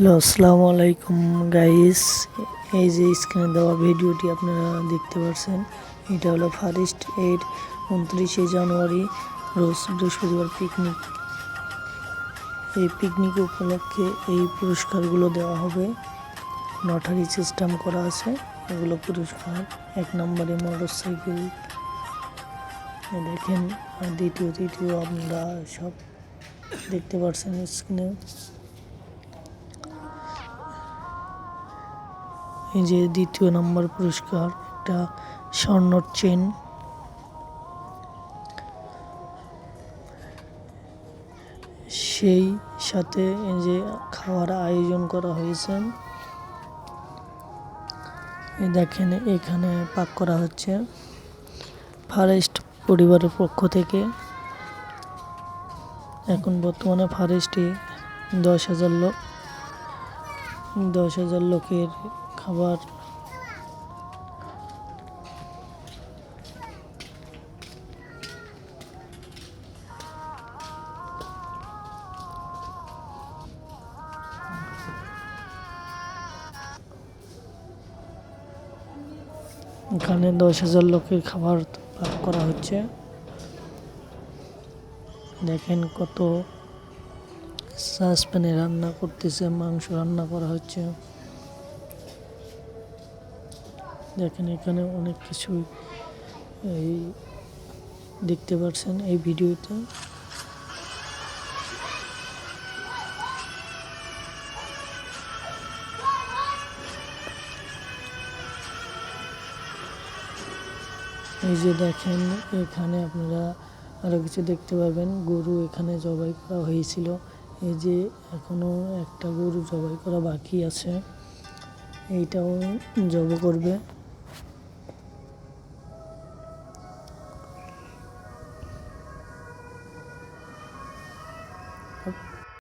Hello, আসসালামু আলাইকুম guys এই যে স্ক্রিনে দেওয়া ভিডিওটি আপনারা দেখতে পাচ্ছেন এটা হলো ফারেস্ট এর উনত্রিশে জানুয়ারি, রোজ বৃহস্পতিবার পিকনিক এই পিকনিক উপলক্ষে এই পুরস্কারগুলো দেওয়া হবে। লটারি সিস্টেম করা আছে, এগুলো পুরস্কার, এক নম্বরে মোটর সাইকেল দেখেন দ্বিতীয়, তৃতীয়, আপনারা সব দেখতে পাচ্ছেন স্ক্রিনে এই যে দ্বিতীয় নম্বর পুরস্কার একটা স্বর্ণর চেন। সেই সাথে এই যে খাওয়ার আয়োজন করা হয়েছে। দেখেন, এখানে পাক করা হচ্ছে। ফরেস্ট পরিবারের পক্ষ থেকে এখন বর্তমানে ফরেস্টে দশ হাজার লোক, দশ হাজার লোকের খাবার। এখানে দশ হাজার লোকের খাবার ভাগ করা হচ্ছে। দেখেন কত সাসপ্যানে রান্না করতেছে, মাংস রান্না করা হচ্ছে। দেখেন এখানে অনেক কিছু এই দেখতে পাচ্ছেন এই ভিডিওতে। এই যে দেখেন এখানে আপনারা আরও কিছু দেখতে পাবেন। গরু এখানে জবাই করা হয়েছিল। এই যে এখনও একটা গরু জবাই করা বাকি আছে। এইটাও জব করবে। 好